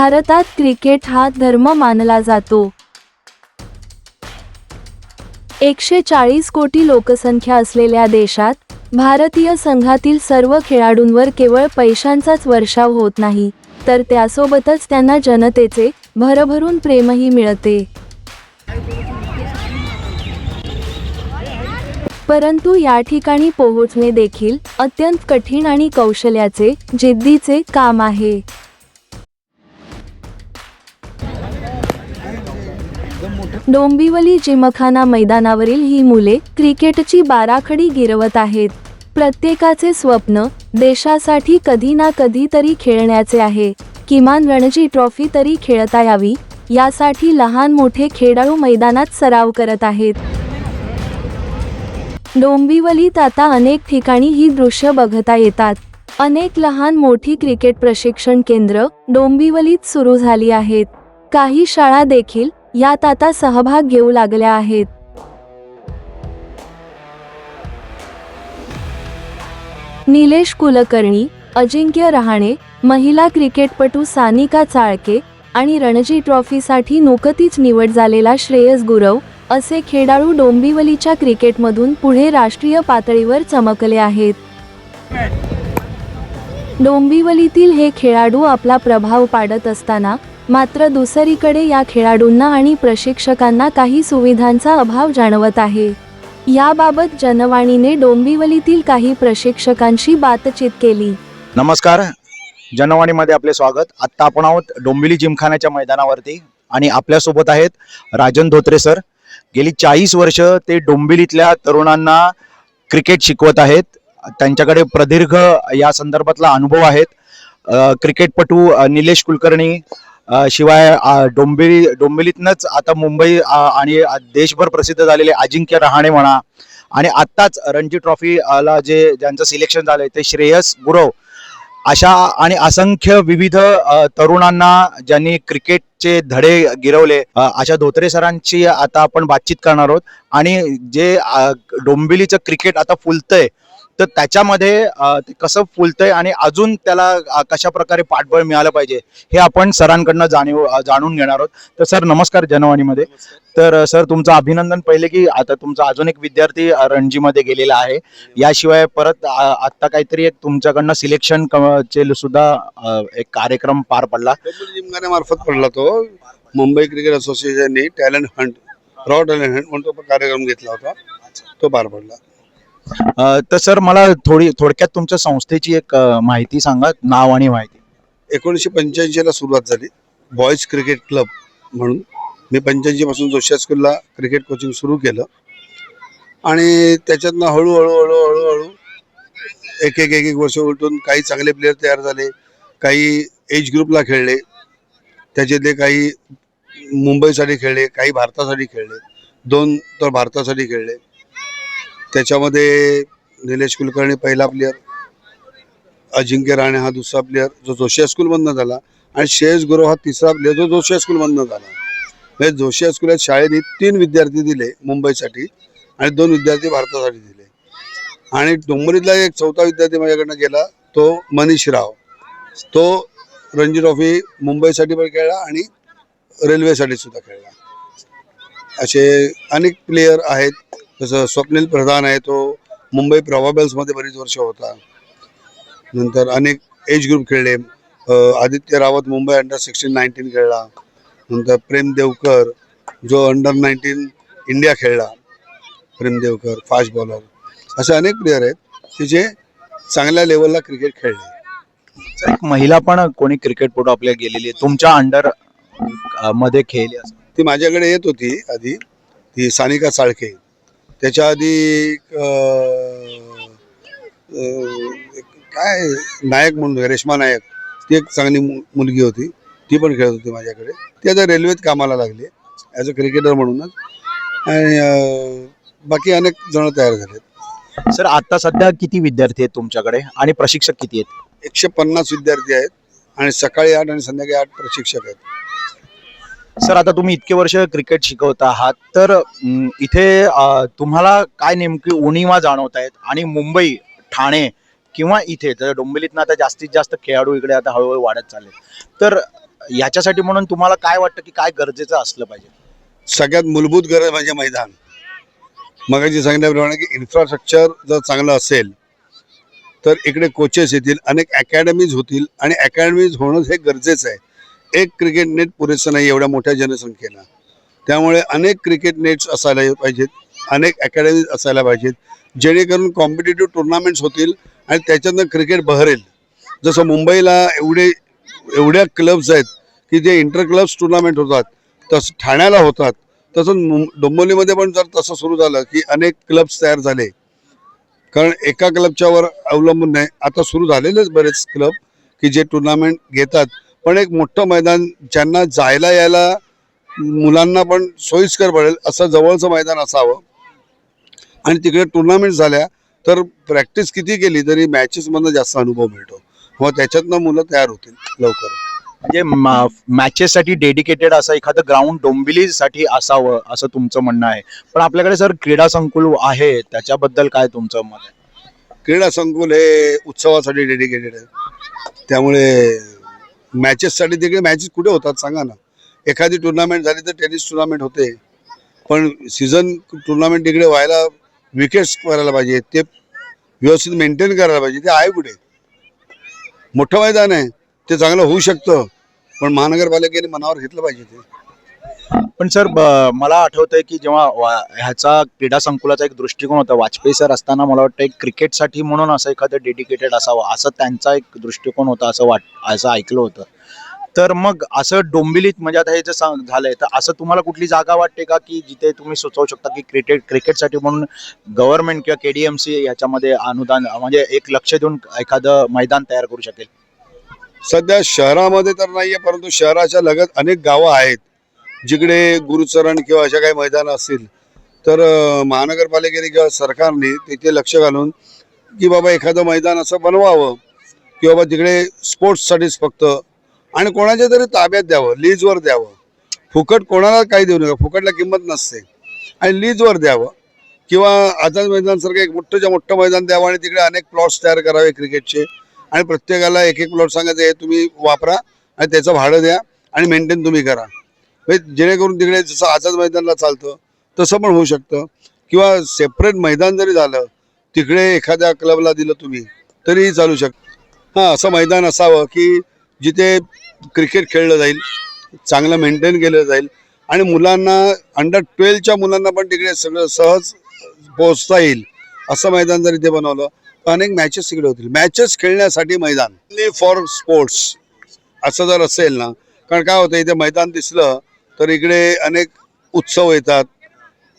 भारतात क्रिकेट हा धर्म मानला जातो. एकशे चाळीस कोटी लोकसंख्या असलेल्या देशात भारतीय संघातील सर्व खेळाडूंवर केवळ पैशांचाच वर्षाव होत नाही तर त्यासोबतच त्यांना जनतेचे भरभरून प्रेमही मिळते. परंतु या ठिकाणी पोहोचणे देखील अत्यंत कठीण आणि कौशल्याचे जिद्दीचे काम आहे. डोंबिवली जिमखाना मैदानावरील ही मुले क्रिकेटची बाराखडी गिरवत आहेत. प्रत्येकाचे स्वप्न देशासाठी कधी ना कधी तरी खेळण्याचे आहे. किमान रणजी ट्रॉफी तरी खेळता यावी यासाठी लहान मोठे खेळाडू मैदानात सराव करत आहेत. डोंबिवलीत आता अनेक ठिकाणी ही दृश्य बघता येतात. अनेक लहान मोठी क्रिकेट प्रशिक्षण केंद्र डोंबिवलीत सुरू झाली आहेत. काही शाळा देखील यात आता सहभाग घेऊ लागल्या आहेत. निलेश कुलकर्णी अजिंक्य रहाणे महिला क्रिकेटपटू सानिका चाळके आणि रणजी ट्रॉफीसाठी नुकतीच निवड झालेला श्रेयस गुरव असे खेळाडू डोंबिवलीच्या क्रिकेटमधून पुढे राष्ट्रीय पातळीवर चमकले आहेत. डोंबिवलीतील हे खेळाडू आपला प्रभाव पाडत असताना मात्र दुसरीकडे या खेळाडूंना आणि प्रशिक्षकांना काही सुविधांचा अभाव जाणवत आहे. याबाबत जनवाणीने डोंबिवलीतील काही प्रशिक्षकांशी बातचीत केली. नमस्कार. जनवाणीमध्ये आपले स्वागत. आत्ता आपण आहोत डोंबिवली जिमखान्याच्या मैदानावरती आणि आपल्यासोबत आहेत राजन धोत्रे सर. गेली चाळीस वर्ष ते डोंबिवलीतल्या तरुणांना क्रिकेट शिकवत आहेत. त्यांच्याकडे प्रदीर्घ या संदर्भातला अनुभव आहेत. क्रिकेटपटू निलेश कुलकर्णी शिवाय डोंबिवली डोंबिवलीतनंच आता मुंबई आणि देशभर प्रसिद्ध झालेले अजिंक्य रहाणे म्हणा आणि आत्ताच रणजी ट्रॉफीला जे ज्यांचं सिलेक्शन झालंय ते श्रेयस गुरव अशा आणि असंख्य विविध तरुणांना ज्यांनी क्रिकेटचे धडे गिरवले अशा धोत्रे सरांची आता आपण बातचीत करणार आहोत. आणि जे डोंबिवलीचं क्रिकेट आता फुलतंय तर त्याच्यामध्ये ते कसं फुलतंय आणि अजून त्याला कशा प्रकारे पाठबळ मिळालं पाहिजे हे आपण सरांकडनं जाणीव जाणून घेणार आहोत. तर सर नमस्कार जनवाणीमध्ये. तर सर तुमचं अभिनंदन पहिले की आता तुमचा अजून एक विद्यार्थी रणजीमध्ये गेलेला आहे. याशिवाय परत आत्ता काहीतरी एक तुमच्याकडनं सिलेक्शन चे सुद्धा एक कार्यक्रम पार पडला. मार्फत पडला तो. मुंबई क्रिकेट असोसिएशनने talent hunt raw talent hunt म्हणून तो कार्यक्रम घेतला होता. तो पार पडला. तर सर मला थोडी थोडक्यात तुमच्या संस्थेची एक माहिती सांगा नाव आणि माहिती. एकोणीसशे पंच्याऐंशीला सुरुवात झाली. बॉयज क्रिकेट क्लब म्हणून. मी पंच्याऐंशी पासून जोशी स्कूलला क्रिकेट कोचिंग सुरू केलं. आणि त्याच्यातनं हळूहळू हळूहळू हळू एक एक एक एक वर्ष उलटून काही चांगले प्लेयर तयार झाले. काही एज ग्रुपला खेळले. त्याच्यातले काही मुंबईसाठी खेळले काही भारतासाठी खेळले. दोन तर भारतासाठी खेळले. त्याच्यामध्ये निलेश कुलकर्णी पहिला प्लेअर अजिंक्य राणे हा दुसरा प्लेअर जो जोशी स्कूलमधनं झाला आणि श्रेयस गुरव हा तिसरा प्लेअर जो जोशी स्कूलमधनं झाला. म्हणजे जोशी स्कूल शाळेने तीन विद्यार्थी दिले मुंबईसाठी आणि दोन विद्यार्थी भारतासाठी दिले. आणि डोंबरीतला एक चौथा विद्यार्थी माझ्याकडनं गेला तो मनीष राव. तो रणजी ट्रॉफी मुंबईसाठी पण खेळला आणि रेल्वेसाठी सुद्धा खेळला. असे अनेक प्लेयर आहेत जसं स्वप्नील प्रधान आहे तो मुंबई प्रॉबाबल्समध्ये बरीच वर्ष होता. नंतर अनेक एज ग्रुप खेळले. Aditya Rawat Mumbai under sixteen nineteen खेळला. नंतर प्रेम देवकर जो अंडर नाईन्टीन इंडिया खेळला. प्रेम देवकर फास्ट बॉलर असे अनेक प्लेयर आहेत की जे चांगल्या लेवलला क्रिकेट खेळले. एक महिला पण कोणी क्रिकेटपटू आपल्या गेलेली आहे? तुमच्या अंडरमध्ये खेळली ती माझ्याकडे येत होती आधी. ती सानिका साळके. त्याच्या आधी काय नायक म्हणून रेश्मा नायक. ती एक चांगली मुलगी होती. ती पण खेळत होती माझ्याकडे. ती आता रेल्वेत कामाला लागली ॲज अ क्रिकेटर म्हणूनच. आणि बाकी अनेक जण तयार झालेत. सर आता सध्या किती विद्यार्थी आहेत तुमच्याकडे? आणि प्रशिक्षक किती आहेत? एकशे पन्नास विद्यार्थी आहेत आणि सकाळी आठ आणि संध्याकाळी आठ प्रशिक्षक आहेत. सर आता तुम्ही इतके वर्ष क्रिकेट शिकवत आहात तर अं, इथे अं, तुम्हाला काय नेमकी उणीवा जाणवत आहेत आणि मुंबई ठाणे किंवा इथे तर डोंबिवलीतनं आता जास्तीत जास्त खेळाडू इकडे आता हळूहळू वाढत चालले तर याच्यासाठी म्हणून तुम्हाला काय वाटतं की काय गरजेचं असलं पाहिजे? सगळ्यात मूलभूत गरज म्हणजे मैदान. मगाशी सांगितल्याप्रमाणे की इन्फ्रास्ट्रक्चर जर चांगलं असेल तर इकडे कोचेस येतील अनेक अकॅडमीज होतील आणि अकॅडमीज होणं हे गरजेचं आहे. एक क्रिकेट नेट पुरेसं नाही एवढ्या मोठ्या जनसंख्येला. त्यामुळे अनेक क्रिकेट नेट्स असायला पाहिजेत अनेक अकॅडमीज असायला पाहिजेत जेणेकरून कॉम्पिटेटिव्ह टुर्नामेंट्स होतील आणि त्याच्यातनं क्रिकेट बहरेल. जसं मुंबईला एवढे एवढ्या क्लब्स आहेत की जे इंटर क्लब्स टुर्नामेंट होतात तसं ठाण्याला होतात तसं मुं- डोंबिवलीमध्ये पण जर तसं सुरू झालं की अनेक क्लब्स तयार झाले. कारण एका क्लबच्यावर अवलंबून नाही. आता सुरू झालेलेच बरेच क्लब की जे टुर्नामेंट घेतात पण एक मोठं मैदान ज्यांना जायला यायला मुलांना पण सोयीस्कर पडेल असं जवळचं मैदान असावं. आणि तिकडे टुर्नामेंट झाल्या तर प्रॅक्टिस किती केली तरी मॅचेसमधनं जास्त अनुभव मिळतो. मग त्याच्यातनं मुलं तयार होतील लवकर. म्हणजे मॅचेससाठी डेडिकेटेड असं एखादं ग्राउंड डोंबिवलीसाठी असावं असं तुमचं म्हणणं आहे. पण आपल्याकडे सर क्रीडा संकुल आहे त्याच्याबद्दल काय तुमचं मत आहे? क्रीडा संकुल हे उत्सवासाठी डेडिकेटेड आहे. त्यामुळे मॅचेससाठी तिकडे मॅचेस कुठे होतात सांगा ना. एखादी टुर्नामेंट झाली तर टेनिस टुर्नामेंट होते. पण सीझन टुर्नामेंट तिकडे व्हायला विकेट्स करायला पाहिजे. ते व्यवस्थित मेंटेन करायला पाहिजे. ते आहे कुठे? मोठं मैदान आहे. ते चांगलं होऊ शकतं. पण महानगरपालिकेने मनावर घेतलं पाहिजे ते. पण सर ब- मला आठवतंय की जेव्हा ह्याचा क्रीडा संकुलाचा एक दृष्टिकोन होता वाजपेयी सर असताना मला वाटतं एक क्रिकेटसाठी म्हणून असं एखादं डेडिकेटेड असावं असं त्यांचा एक दृष्टिकोन होता असं वाट असं ऐकलं होतं. तर मग असं डोंबिलीत म्हणजे आता हे जे सांग- झालंय तर असं तुम्हाला कुठली जागा वाटते का की जिथे तुम्ही सुचवू शकता की क्रिकेट क्रिकेटसाठी म्हणून गव्हर्नमेंट किंवा केडीएमसी याच्यामध्ये अनुदान म्हणजे एक लक्ष देऊन एखादं मैदान तयार करू शकेल? सध्या शहरामध्ये तर नाहीये परंतु शहराच्या लगत अनेक गावं आहेत. जिकडे गुरुचरण किंवा अशा काही मैदान असतील तर महानगरपालिकेने किंवा सरकारने तिथे लक्ष घालून की बाबा एखादं मैदान असं बनवावं की बाबा तिकडे स्पोर्ट्ससाठीच फक्त आणि कोणाच्या तरी ताब्यात द्यावं लीजवर द्यावं. फुकट कोणाला काही देऊ नका फुकटला किंमत नसते. आणि लीजवर द्यावं. किंवा आझाद मैदानसारखं एक मोठंच्या मोठं मैदान द्यावं आणि तिकडे अनेक प्लॉट्स तयार करावे क्रिकेटचे. आणि प्रत्येकाला एक एक प्लॉट सांगायचं हे तुम्ही वापरा आणि त्याचं भाडं द्या आणि मेंटेन तुम्ही करा. म्हणजे जेणेकरून तिकडे जसं आझाद मैदानला चालतं तसं पण होऊ शकतं. किंवा सेपरेट मैदान जरी झालं तिकडे एखाद्या क्लबला दिलं तुम्ही तरीही चालू शकतं हां असं मैदान असावं की जिथे क्रिकेट खेळलं जाईल चांगलं मेंटेन केलं जाईल. आणि मुलांना अंडर ट्वेल्वच्या मुलांना पण तिकडे सगळं सहज पोहोचता येईल असं मैदान जर इथे बनवलं तर अनेक मॅचेस तिकडे होतील. मॅचेस खेळण्यासाठी मैदान. फॉर स्पोर्ट्स असं जर असेल ना कारण काय होतं इथे मैदान दिसलं तर इकडे अनेक उत्सव येतात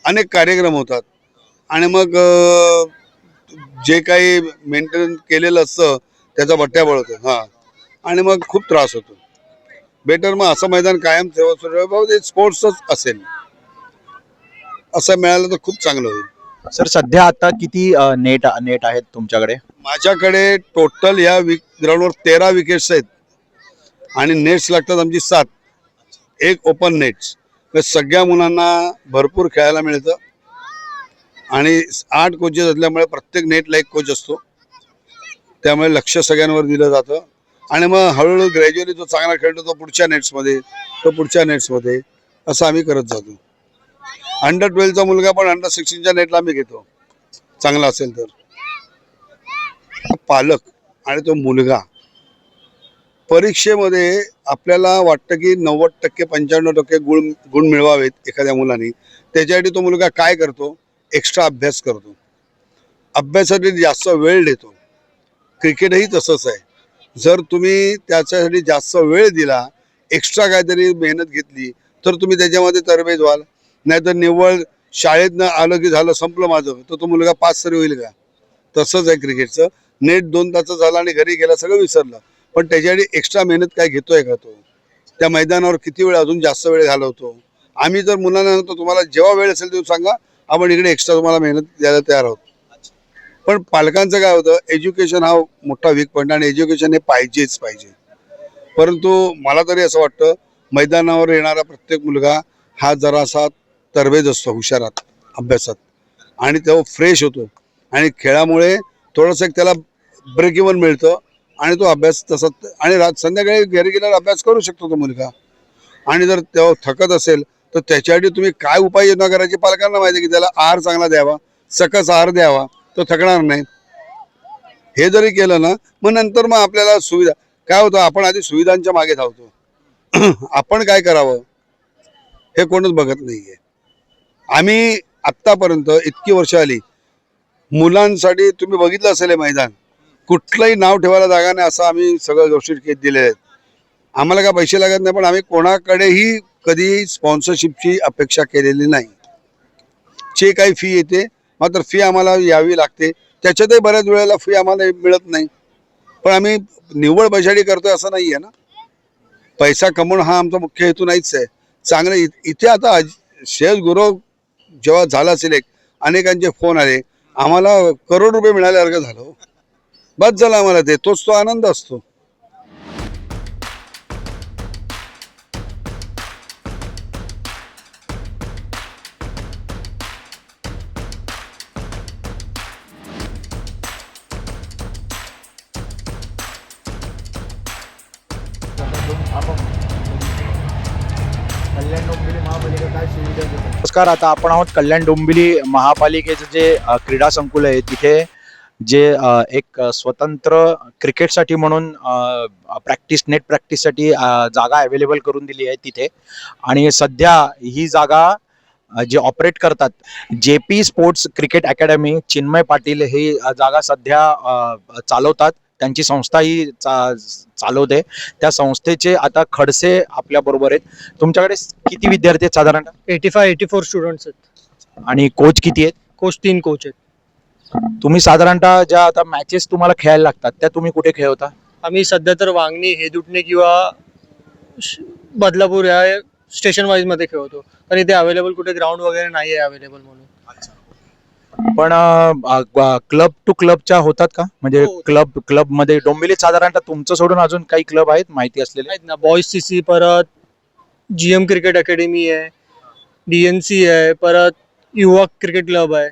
अनेक कार्यक्रम होतात. आणि मग जे काही मेंटेन केलेलं असतं त्याचा बट्ट्या बळतो हां. आणि मग खूप त्रास होतो. बेटर मग असं मैदान कायम ठेवा सुरू बाबा ते स्पोर्ट्सच असेल. असं मिळालं तर खूप चांगलं होईल. सर सध्या आता किती नेट नेट आहेत तुमच्याकडे? माझ्याकडे टोटल या विक ग्राउंडवर तेरा विकेट्स आहेत. आणि नेट्स लागतात आमची सात. एक ओपन नेट्स सगळ्या मुलांना भरपूर खेळायला मिळतं. आणि आठ कोचेस असल्यामुळे प्रत्येक नेटला एक कोच असतो. त्यामुळे लक्ष सगळ्यांवर दिलं जातं. आणि मग हळूहळू ग्रॅज्युअली जो चांगला खेळतो तो पुढच्या नेट्समध्ये तो पुढच्या नेट्समध्ये असं आम्ही करत जातो. अंडर ट्वेल्वचा मुलगा पण अंडर सिक्स्टीनच्या नेटला आम्ही घेतो. चांगला असेल तर. पालक आणि तो मुलगा. परीक्षेमध्ये आपल्याला वाटतं की नव्वद टक्के पंच्याण्णव टक्के गुण गुण मिळवावेत एखाद्या मुलाने. त्याच्यासाठी तो मुलगा काय करतो? एक्स्ट्रा अभ्यास करतो. अभ्यासासाठी जास्त वेळ देतो. क्रिकेटही तसंच आहे. जर तुम्ही त्याच्यासाठी जास्त वेळ दिला एक्स्ट्रा काहीतरी मेहनत घेतली तर तुम्ही त्याच्यामध्ये तरबेज व्हाल. नाहीतर निव्वळ शाळेतनं आलं की झालं संपलं माझं तर तो मुलगा पास तरी होईल का? तसंच आहे क्रिकेटचं. नेट दोन तास झालं आणि घरी गेला सगळं विसरलं. पण त्याच्यासाठी एक्स्ट्रा मेहनत काय घेतोय का तो? त्या मैदानावर किती वेळ अजून जास्त वेळ घालवतो? आम्ही जर मुलांना सांगतो तुम्हाला जेव्हा वेळ असेल तेव्हा सांगा आपण इकडे एक्स्ट्रा तुम्हाला मेहनत द्यायला तयार आहोत. पण पालकांचं काय होतं एज्युकेशन हा मोठा वीक पॉईंट आणि एज्युकेशन हे पाहिजेच पाहिजे. परंतु मला तरी असं वाटतं मैदानावर येणारा प्रत्येक मुलगा हा जरासा तरबेज असतो हुशारात अभ्यासात. आणि तो फ्रेश होतो. आणि खेळामुळे थोडंसं एक त्याला ब्रेक इवन मिळतं. आणि तो अभ्यास तसंच आणि रात संध्याकाळी घरी गेल्यावर अभ्यास करू शकतो तो मुलगा. आणि जर तो थकत असेल तर त्याच्यासाठी तुम्ही काय उपाययोजना करायची? पालकांना माहिती आहे की त्याला आहार चांगला द्यावा सकस आहार द्यावा तो थकणार नाही. हे जरी केलं ना मग नंतर मग आपल्याला सुविधा काय होतं आपण आधी सुविधांच्या मागे धावतो. आपण काय करावं? हे कोणच बघत नाहीये. आम्ही आत्तापर्यंत इतकी वर्ष आली मुलांसाठी तुम्ही बघितलं असेल हे मैदान. कुठलंही नाव ठेवायला जागा नाही असं आम्ही सगळं गोष्टी केत दिले आहेत. आम्हाला काय पैसे लागत नाही पण आम्ही कोणाकडेही कधी स्पॉन्सरशिपची अपेक्षा केलेली नाही. जे काही फी येते मात्र फी आम्हाला यावी लागते. त्याच्यातही बऱ्याच वेळेला फी आम्हाला मिळत नाही. पण आम्ही निव्वळ पैशासाठी करतोय असं नाही आहे ना. पैसा कमवणं हा आमचा मुख्य हेतू नाहीच आहे. चांगलं इ- इथे आता शेज गुरव जेव्हा झाला असेल एक अनेकांचे फोन आले. आम्हाला करोड रुपये मिळाल्यासारखं झालं हो. बस झालं आम्हाला ते तोच तो आनंद असतो. नमस्कार आता आपण आहोत कल्याण डोंबिवली महापालिकेचं जे क्रीडा संकुल आहे तिथे जे एक स्वतंत्र क्रिकेटसाठी म्हणून प्रॅक्टिस नेट प्रॅक्टिससाठी जागा अवेलेबल करून दिली आहे तिथे. आणि सध्या ही जागा जे ऑपरेट करतात J P sports cricket academy Chinmay Patil ही जागा सध्या चालवतात. त्यांची संस्था ही चा चालवते. त्या संस्थेचे आता खडसे आपल्या बरोबर आहेत. तुमच्याकडे किती विद्यार्थी आहेत साधारणतः? Eighty five eighty four students आहेत. आणि कोच किती आहेत? कोच तीन कोच आहेत. तुम्ही साधारणतः ज्या आता मॅचेस तुम्हाला खेळायला लागतात त्या तुम्ही कुठे खेळवता? आम्ही सध्या तर वांगणी हेदुटणे किंवा श- बदलापूर या स्टेशन वाईजमध्ये खेळतो. कारण इथे अवेलेबल कुठे ग्राउंड वगैरे नाही आहे अवेलेबल म्हणून पण क्लब टू क्लबच्या होतात का? म्हणजे हो. क्लब क्लबमध्ये डोंबिवलीत साधारणतः तुमचं सोडून अजून काही क्लब आहेत माहिती असलेले? आहेत ना. बॉईज सी सी परत जी एम क्रिकेट अकॅडमी आहे डी एन सी आहे परत युवा क्रिकेट क्लब आहे.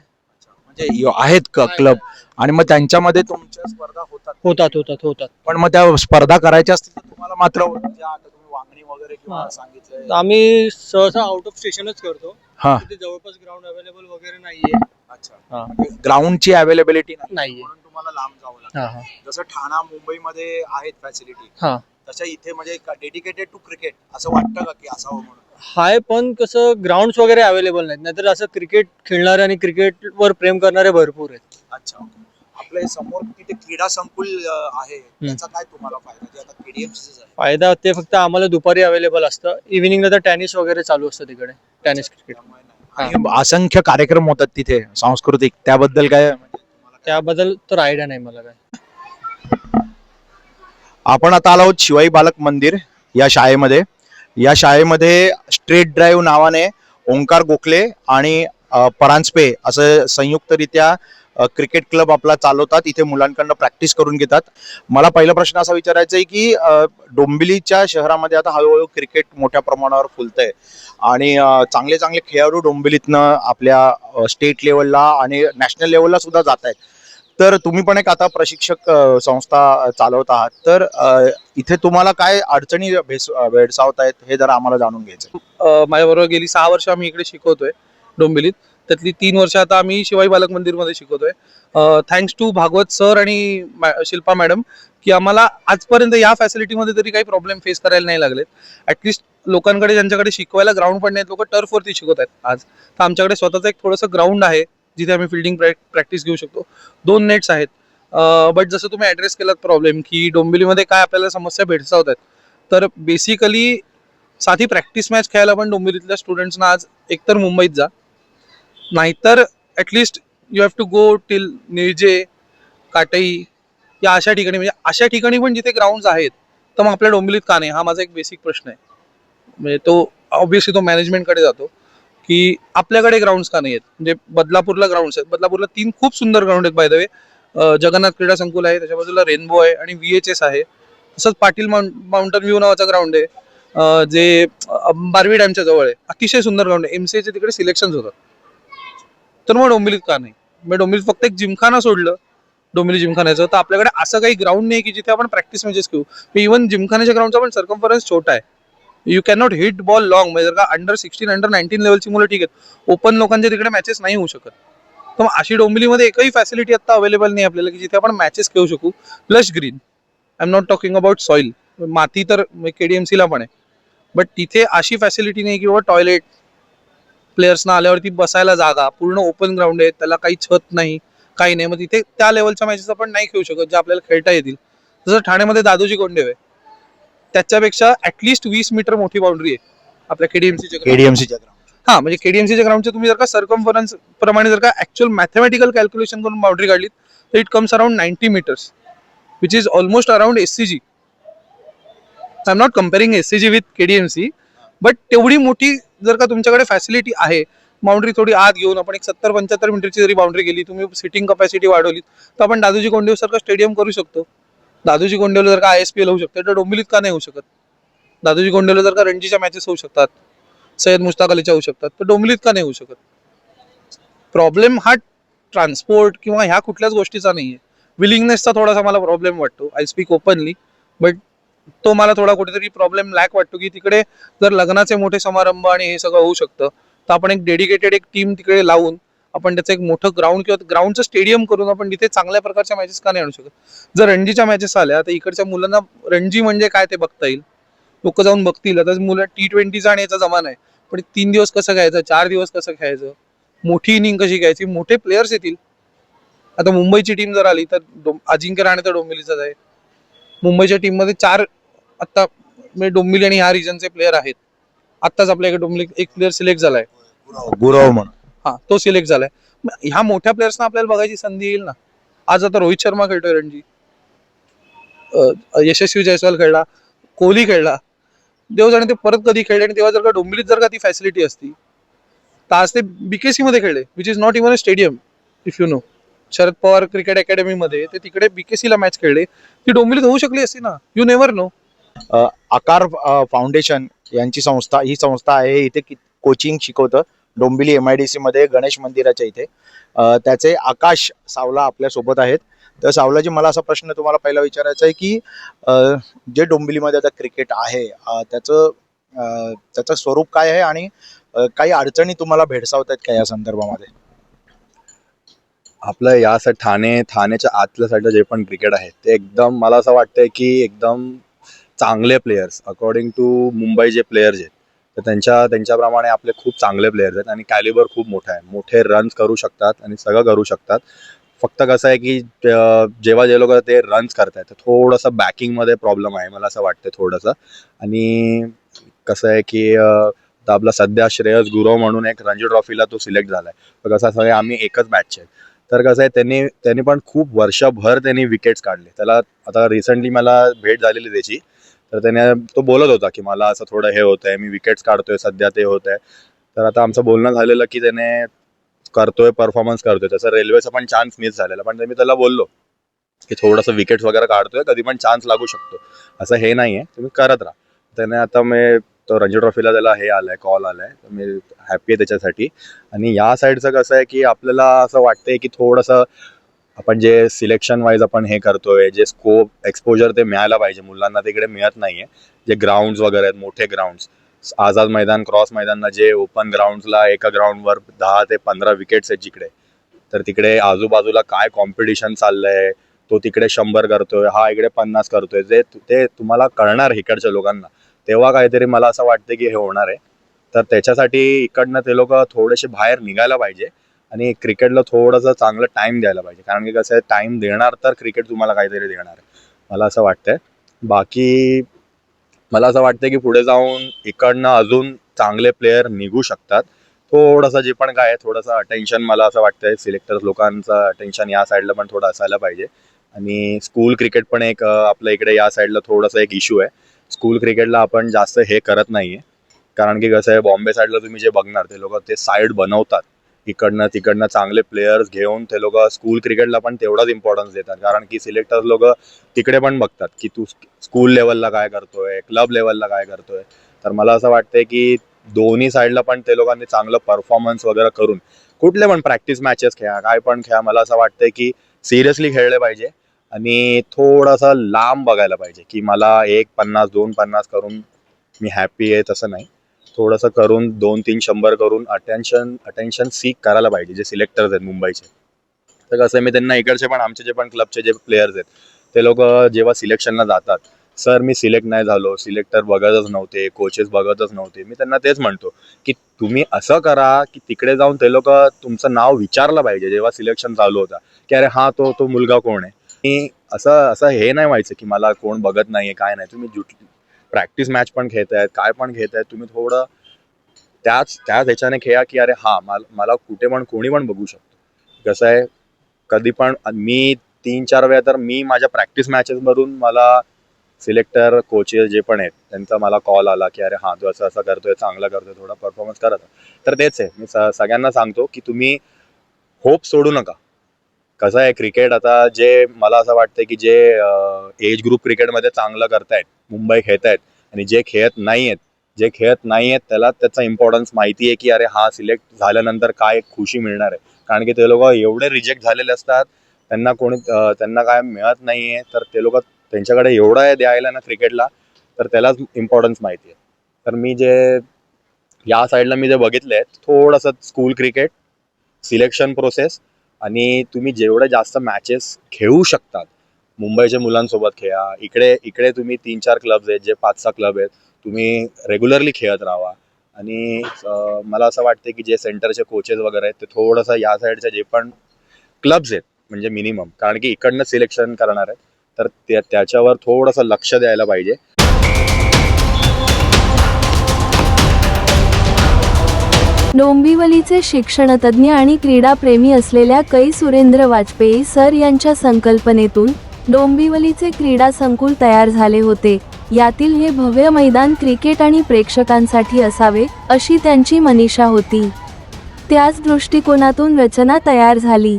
म्हणजे यो- आहेत क्लब. आणि मग त्यांच्यामध्ये तुमच्या स्पर्धा होतात. होतात होतात होतात. पण मग त्या स्पर्धा करायच्या असतील तर तुम्हाला मात्र ज्या आता तुम्ही वांगणी वगैरे किंवा आम्ही सहसा आउट ऑफ स्टेशनच करतो. हा. तिथे जवळपास ग्राउंड अवेलेबल वगैरे नाहीये. हा. ग्राउंडची अवेलेबिलिटी नाही नाहीये. म्हणून तुम्हाला लांब जावं लागतं. जसं ठाणा मुंबईमध्ये आहेत फॅसिलिटी हा. तशा इथे म्हणजे डेडिकेटेड टू क्रिकेट असं वाटतं का की असावं म्हणून? हाय पण कसं ग्राउंड वगैरे अवेलेबल नाहीत. नाहीतर असं क्रिकेट खेळणारे आणि क्रिकेटवर प्रेम करणारे भरपूर आहेत. अच्छा आपल्यासमोर तिथे क्रीडा संकुल अं, आहे. त्याचा काय तुम्हाला फायदा? जे आता केडीएमसीच आहे. फायदा ते फक्त आम्हाला दुपारी अवेलेबल असतं. इव्हिनिंगला तर टेनिस वगैरे चालू असतं तिकडे टेनिस क्रिकेट त्यामुळे नाही. आणि असंख्य कार्यक्रम होतात तिथे सांस्कृतिक. त्याबद्दल काय- त्याबद्दल तर आयडिया नाही मला काय. आपण आता आलो आहोत शिवाई बालक मंदिर या शाळेमध्ये. या शाळेमध्ये स्ट्रेट ड्राईव्ह नावाने ओंकार गोखले आणि परांजपे असं संयुक्तरित्या क्रिकेट क्लब आपला चालवतात. इथे मुलांकडनं प्रॅक्टिस करून घेतात. मला पहिला प्रश्न असा विचारायचा आहे की डोंबिलीच्या डोंबिवलीच्या शहरामध्ये आता हळूहळू क्रिकेट मोठ्या प्रमाणावर फुलतंय. आणि चांगले चांगले खेळाडू डोंबिवलीतनं आपल्या स्टेट लेवलला आणि नॅशनल लेवलला सुद्धा जात आहेत तर तुम्ही पण एक आता प्रशिक्षक संस्था चालवत आहात. तर इथे तुम्हाला काय अडचणी भेस भेडसावत आहेत हे जरा आम्हाला जाणून घ्यायचं माझ्याबरोबर गेली सहा वर्ष आम्ही इकडे शिकवतोय डोंबिलीत त्यातली तीन वर्ष आता आम्ही शिवाई बालक मंदिरमध्ये शिकवतोय. थँक्स टू भागवत सर आणि शिल्पा मॅडम की आम्हाला आजपर्यंत या फॅसिलिटीमध्ये तरी काही प्रॉब्लेम फेस करायला नाही लागलेत. ॲटलिस्ट लोकांकडे ज्यांच्याकडे शिकवायला ग्राउंड पण नाहीत लोक टर्फवरती शिकवत आहेत आज. तर आमच्याकडे स्वतःचं एक थोडंसं ग्राउंड आहे. जिथे आम्ही फिल्डिंग प्रॅक्टिस घेऊ शकतो. दोन नेट्स आहेत. बट जसं तुम्ही ॲड्रेस केलात प्रॉब्लेम की डोंबिवलीमध्ये काय आपल्याला समस्या भेडसावत आहेत. तर बेसिकली साधी प्रॅक्टिस मॅच खेळायला पण डोंबिवलीतल्या स्टुडंट्सना आज एकतर मुंबईत जा. नाहीतर at least you have to go till Nilje Katai या अशा ठिकाणी म्हणजे अशा ठिकाणी पण जिथे ग्राउंड्स आहेत तर मग आपल्या डोंबिवलीत का नाही? हा माझा एक बेसिक प्रश्न आहे. म्हणजे तो ऑब्विसली तो मॅनेजमेंटकडे जातो. की आपल्याकडे ग्राउंड्स का नाही आहेत म्हणजे बदलापूरला ग्राउंड्स आहेत. बदलापूरला तीन खूप सुंदर ग्राउंड आहेत बाय द वे जगन्नाथ क्रीडा संकुल आहे त्याच्या बाजूला रेनबो आहे आणि व्ही एच एस आहे. तसंच पाटील माउंटन व्ह्यू नावाचा ग्राउंड आहे. जे बारवी डॅमच्या जवळ आहे. अतिशय सुंदर ग्राउंड आहे. एमसीएचे तिकडे सिलेक्शन होतात. तर मग डोंबिवलीत का नाही? मग डोंबिवलीत फक्त एक जिमखाना सोडलं डोंबिवली जिमखान्याचं. तर आपल्याकडे असं काही ग्राउंड नाही की जिथे आपण प्रॅक्टिस मॅचेस घेऊ इव्हन जिमखान्याच्या ग्राउंडचा पण सर्कम्फरन्स छोटा आहे. You can not hit ball long म्हणजे जर का अंडर सिक्स्टीन अंडर नाईन्टीन लेवलची मुलं ठीक आहेत. ओपन लोकांच्या तिकडे मॅचेस नाही होऊ शकत. तर मग अशी डोंबिलीमध्ये एकही फॅसिलिटी आता अवेलेबल नाही आपल्याला की जिथे आपण मॅचेस खेळू शकू. Plus green I am not talking about soil माती तर केडीएमसीला पण आहे. बट तिथे अशी फॅसिलिटी नाही की बाबा टॉयलेट प्लेयर्सना आल्यावरती बसायला जागा पूर्ण ओपन ग्राउंड आहे त्याला काही छत नाही काही नाही. मग तिथे त्या लेवलच्या मॅचेस आपण नाही खेळू शकत जे आपल्याला खेळता येतील. जसं ठाण्यामध्ये दादोजी कोंडेव आहे. त्याच्यापेक्षा ऍटलिस्ट वीस मीटर मोठी बाउंड्री आहे आपल्या केडीएमसीच्या केडीएमसीच्या हा म्हणजे केडीएमसीच्या ग्राउंडचे तुम्ही जर का सर्कम्फरन्स प्रमाणे जर का ऍक्च्युअल मॅथमॅटिकल कॅल्क्युलेशन करून बाउंड्री काढली तर it comes around ninety metres which is almost around S C G I am not comparing S C G with KDMC but तेवढी मोठी जर का तुमच्याकडे फॅसिलिटी आहे बाउंड्री थोडी आत घेऊन आपण एक सत्तर पंच्याहत्तर मीटरची जरी बाउंड्री केली तुम्ही सिटिंग कपॅसिटी वाढवली तर आपण दादोजी कोंडेव सारखं स्टेडियम करू शकतो. दादोजी कोंडेवला जर का आय एस पी एल होऊ शकते तर डोंबिवलीत का नाही होऊ शकत? दादोजी कोंडेवला जर का रणजीच्या मॅचेस होऊ शकतात सय्यद मुश्ताक अलीच्या होऊ शकतात तर डोंबिवलीत का नाही होऊ शकत? प्रॉब्लेम हा ट्रान्सपोर्ट किंवा ह्या कुठल्याच गोष्टीचा नाही आहे विलिंगनेसचा थोडासा मला प्रॉब्लेम वाटतो आय स्पीक ओपनली बट तो मला थोडा कुठेतरी प्रॉब्लेम लॅक वाटतो की तिकडे जर लग्नाचे मोठे समारंभ आणि हे सगळं होऊ शकतं तर आपण एक डेडिकेटेड एक टीम तिकडे लावून आपण त्याचं एक मोठं ग्राउंड किंवा ग्राउंडचं स्टेडियम करून आपण तिथे चांगल्या प्रकारच्या मॅचेस का नाही आणू शकत? जर रणजीच्या मॅचेस आल्या तर इकडच्या मुलांना रणजी म्हणजे काय ते बघता येईल. लोक जाऊन बघतील. आता मुलं टी ट्वेंटीचा आणि याचा जमाना आहे. पण तीन दिवस कसं खेळायचं चार दिवस कसं खेळायचं? मोठी इनिंग कशी घ्यायची मोठे प्लेयर्स येतील. आता मुंबईची टीम जर आली तर अजिंक्य राणे तर डोंबिवलीचाच आहे. मुंबईच्या टीममध्ये चार आता म्हणजे डोंबिवली आणि ह्या रिजनचे प्लेयर आहेत. आत्ताच आपल्याकडे डोंबिवली एक प्लेअर सिलेक्ट झालाय. गुरव म्हणून. हा तो सिलेक्ट झालाय. ह्या मोठ्या प्लेयर्सना आपल्याला बघायची संधी येईल ना? आज आता रोहित शर्मा खेळतोय रणजी. यशस्वी जयस्वाल खेळला कोहली खेळला. देव जाणे ते परत कधी खेळले आणि तेव्हा जर का डोंबिवलीत जर का ती फॅसिलिटी असती तर आज ते बीकेसी मध्ये खेळले which is not even a stadium if you know Sharad Pawar cricket अकॅडमीमध्ये ते तिकडे बीकेसी ला मॅच खेळले. ती डोंबिवलीत होऊ शकली असती ना? You never know Aakar foundation यांची संस्था ही संस्था आहे इथे कोचिंग शिकवतं. Dombivli M I D C मध्ये गणेश मंदिराच्या इथे. त्याचे आकाश सावला आपल्यासोबत आहेत. तर सावलाजी मला असा प्रश्न तुम्हाला पहिला विचारायचा आहे की जे डोंबिवलीमध्ये आता क्रिकेट आहे त्याचं त्याचं स्वरूप काय आहे आणि काही अडचणी तुम्हाला भेडसावत आहेत का या संदर्भामध्ये? आपलं या ठाणे ठाण्याच्या आतल्या साईडला जे पण क्रिकेट आहे ते एकदम मला असं वाटतंय की एकदम चांगले प्लेयर्स अकॉर्डिंग टू मुंबई जे प्लेयर्स आहेत तर त्यांच्या त्यांच्याप्रमाणे आपले खूप चांगले प्लेयर्स आहेत आणि कॅलिबर खूप मोठा आहे. मोठे रन्स करू शकतात आणि सगळं करू शकतात. फक्त कसं आहे की जेव्हा जे लोक ते रन्स करतायत तर थोडंसं बॅकिंगमध्ये प्रॉब्लेम आहे मला असं वाटतं थोडंसं. आणि कसं आहे की आता आपला सध्या श्रेयस गुरव म्हणून एक रणजी ट्रॉफीला तो सिलेक्ट झालाय. तर कसं सगळे आम्ही एकच बॅचचे आहेत. तर कसं आहे त्यांनी त्यांनी पण खूप वर्षभर त्यांनी विकेट्स काढले. त्याला आता रिसेंटली मला भेट झालेली त्याची. तर त्याने तो बोलत होता की मला असं थोडं हे होत आहे मी विकेट्स काढतोय सध्या ते होत आहे. तर आता आमचं बोलणं झालेलं की त्याने करतोय परफॉर्मन्स करतोय. त्याचा रेल्वेचा पण चान्स मिस झालेला. पण ते मी त्याला बोललो की थोडंसं विकेट्स वगैरे काढतोय कधी पण चान्स लागू शकतो. असं हे नाही आहे तुम्ही करत राहा. त्याने आता मी तो रणजी ट्रॉफीला त्याला हे आलाय कॉल आलाय. तर मी हॅपी आहे त्याच्यासाठी. आणि या साईडचं कसं आहे की आपल्याला असं वाटतंय की थोडंसं आपण जे सिलेक्शन वाईज आपण हे करतोय जे स्कोप एक्सपोजर ते मिळायला पाहिजे मुलांना तिकडे मिळत नाहीये. जे ग्राउंड्स वगैरे आहेत मोठे ग्राउंड्स आझाद मैदान क्रॉस मैदानला जे ओपन ग्राउंड्सला एका ग्राउंडवर दहा ते पंधरा विकेट्स आहेत जिकडे. तर तिकडे आजूबाजूला काय कॉम्पिटिशन चाललंय तो तिकडे शंभर करतोय हा इकडे पन्नास करतोय जे ते तुम्हाला कळणार इकडच्या लोकांना. तेव्हा काहीतरी मला असं वाटतं की हे होणार आहे. तर त्याच्यासाठी इकडनं ते लोक थोडेसे बाहेर निघायला पाहिजे. आणि क्रिकेटला थोडंसं चांगलं टाइम द्यायला पाहिजे. कारण की कसं आहे टाइम देणार तर क्रिकेट तुम्हाला काहीतरी देणार आहे. मला असं वाटतंय. बाकी मला असं वाटतं की पुढे जाऊन इकडनं अजून चांगले प्लेयर निघू शकतात. थोडासा जे पण काय आहे थोडंसं अटेन्शन मला असं वाटतंय. सिलेक्टर्स लोकांचं अटेन्शन या साईडला पण थोडं असायला पाहिजे. आणि स्कूल क्रिकेट पण एक आपल्या इकडे या साईडला थोडंसं एक इश्यू आहे. स्कूल क्रिकेटला आपण जास्त हे करत नाहीये. कारण की कसं आहे बॉम्बे साईडला तुम्ही जे बघणार ते लोक ते साईड बनवतात. इकडनं तिकडनं चांगले प्लेयर्स घेऊन ते लोक स्कूल क्रिकेटला पण तेवढाच इम्पॉर्टन्स देतात. कारण की सिलेक्टर्स लोक तिकडे पण बघतात की तू स्कूल लेवलला काय करतोय क्लब लेवलला काय करतोय. तर मला असं वाटतंय की दोन्ही साईडला पण ते लोकांनी चांगलं परफॉर्मन्स वगैरे करून कुठले पण प्रॅक्टिस मॅचेस खेळा काय पण खेळा मला असं वाटतंय की सिरियसली खेळले पाहिजे. आणि थोडासा लांब बघायला पाहिजे की मला एक पन्नास दोन पन्नास करून मी हॅपी आहे तसं नाही. थोडंसं करून दोन तीन शंभर करून अटेन्शन अटेन्शन सीक करायला पाहिजे जे सिलेक्टर्स आहेत मुंबईचे. तर कसं आहे, मी त्यांना इकडचे पण आमचे जे पण क्लबचे जे प्लेयर्स आहेत ते लोक जेव्हा सिलेक्शनला जातात सर मी सिलेक्ट नाही झालो सिलेक्टर बघतच नव्हते कोचेस बघतच नव्हते. मी त्यांना तेच म्हणतो की तुम्ही असं करा की तिकडे जाऊन ते लोक तुमचं नाव विचारलं पाहिजे जेव्हा सिलेक्शन चालू होता की अरे हा तो तो मुलगा कोण आहे? मी असं असं हे नाही व्हायचं की मला कोण बघत नाहीये काय नाही. तुम्ही जुट प्रॅक्टिस मॅच पण घेत आहेत काय पण घेत आहेत तुम्ही थोडं त्याच त्याच ह्याच्याने खेळा की अरे हा मला मला कुठे पण कोणी पण बघू शकतो कसं आहे कधी पण मी तीन चार वेळा तर मी माझ्या प्रॅक्टिस मॅचेसमधून मला सिलेक्टर कोचेस जे पण आहेत त्यांचा मला कॉल आला की अरे हा तू असं असं करतोय चांगला करतोय थोडा परफॉर्मन्स करत आहे. तर तेच आहे मी स- सगळ्यांना सांगतो की तुम्ही होप सोडू नका कसं आहे क्रिकेट आता जे मला असं वाटतं की जे एज ग्रुप क्रिकेटमध्ये चांगलं करतायत मुंबई खेळतायत आणि जे खेळत नाही आहेत जे खेळत नाही आहेत त्याला त्याचा इम्पॉर्टन्स माहिती आहे की अरे हा सिलेक्ट झाल्यानंतर काय खुशी मिळणार आहे. कारण की ते लोक एवढे रिजेक्ट झालेले असतात त्यांना कोणी त्यांना काय मिळत नाही आहे तर ते लोक त्यांच्याकडे एवढं आहे द्यायला ना क्रिकेटला तर त्यालाच इम्पॉर्टन्स माहिती आहे. तर मी जे या साईडला मी जे बघितलं आहे थोडंसं स्कूल क्रिकेट सिलेक्शन प्रोसेस आणि तुम्ही जेवढे जास्त मॅचेस खेळू शकतात मुंबईच्या मुलांसोबत खेळा इकडे इकडे तुम्ही तीन चार क्लब्स आहेत जे पाच सहा क्लब आहेत तुम्ही रेग्युलरली खेळत राहा. आणि मला असं वाटतं की जे सेंटरचे कोचेस वगैरे आहेत ते थोडंसं या साईडचे जे पण क्लब्स आहेत म्हणजे मिनिमम कारण की इकडनं सिलेक्शन करणार आहेत तर त्या त्याच्यावर थोडंसं लक्ष द्यायला पाहिजे. डोंबिवलीचे शिक्षणतज्ज्ञ आणि क्रीडाप्रेमी असलेल्या कै सुरेंद्र वाजपेयी सर यांच्या संकल्पनेतून डोंबिवलीचे क्रीडा संकुल तयार झाले होते. यातील हे भव्य मैदान क्रिकेट आणि प्रेक्षकांसाठी असावे अशी त्यांची मनीषा होती. त्याच दृष्टिकोनातून रचना तयार झाली.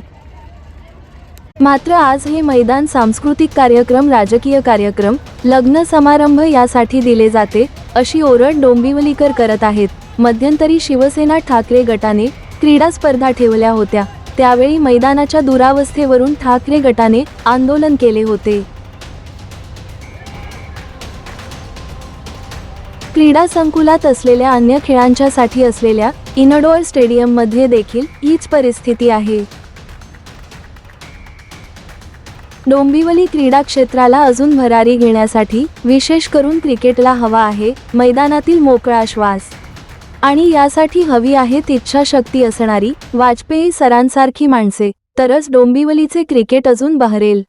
मात्र आज हे मैदान सांस्कृतिक कार्यक्रम राजकीय कार्यक्रम लग्न समारंभ यासाठी दिले जाते अशी ओरड डोंबिवलीकर करत आहेत. मध्यंतरी शिवसेना ठाकरे गटाने क्रीडा स्पर्धा ठेवल्या होत्या. त्यावेळी मैदानाच्या दुरावस्थेवरून ठाकरे गटाने आंदोलन केले होते. क्रीडा संकुलात असलेल्या अन्य खेळांच्यासाठी असलेल्या इनडोअर स्टेडियममध्ये देखील हीच परिस्थिती आहे. डोंबिवली क्रीडा क्षेत्राला अजून भरारी घेण्यासाठी विशेष करून क्रिकेटला हवा आहे मैदानातील मोकळा श्वास. आणि यासाठी हवी आहेत इच्छाशक्ती असणारी वाजपेयी सरांसारखी माणसे. तरच डोंबिवलीचे क्रिकेट अजून बहरेल.